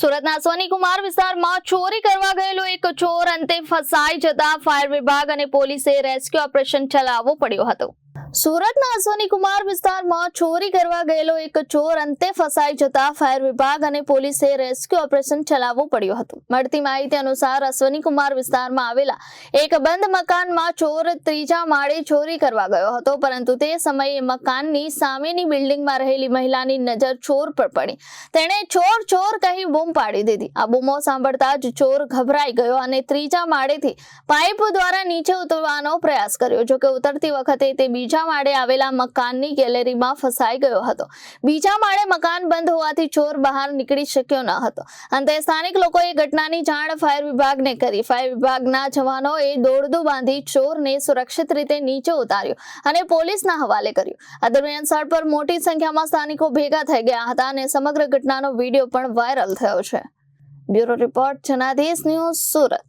સુરતના સોનીકુમાર વિસ્તારમાં ચોરી કરવા ગયેલો એક ચોર અંતે ફસાઈ જતા ફાયર વિભાગ અને પોલીસે રેસ્ક્યુ ઓપરેશન ચલાવવું પડ્યું હતું. સુરતના અશ્વનીકુમાર વિસ્તારમાં ચોરી કરવા ગયેલો એક ચોર અંતે ફસાઈ જતા ફાયર વિભાગ અને પોલીસે રેસ્ક્યુ ઓપરેશન ચલાવવું પડ્યું હતું. મળતી માહિતી અનુસાર અશ્વનીકુમાર વિસ્તારમાં આવેલા એક બંધ મકાનમાં ચોર ત્રીજા માળે ચોરી કરવા ગયો હતો, પરંતુ તે સમયે મકાનની સામેની બિલ્ડિંગમાં રહેલી મહિલાની નજર ચોર પર પડી. તેણે ચોર ચોર કહી બૂમ પાડી દીધી. આ બૂમો સાંભળતા જ ચોર ગભરાઈ ગયો અને ત્રીજા માળેથી પાઇપ દ્વારા નીચે ઉતરવાનો પ્રયાસ કર્યો. જોકે ઉતરતી વખતે તે બીજા માળે આવેલા મકાનની ગેલેરીમાં ફસાઈ ગયો હતો. બીજા માળે મકાન બંધ હોવાથી ચોર બહાર નીકળી શક્યો ન હતો. અંતે સ્થાનિક લોકોએ ઘટનાની જાણ ફાયર વિભાગને કરી. ફાયર વિભાગના જવાનોએ દોડદું બાંધી ચોરને સુરક્ષિત રીતે નીચે ઉતાર્યો અને પોલીસના હવાલે કર્યો. આ દરમિયાન સ્થળ પર મોટી સંખ્યામાં સ્થાનિકો ભેગા થઈ ગયા હતા અને સમગ્ર ઘટનાનો વીડિયો પણ વાયરલ થયો છે. Bureau report Janadesh news Surat.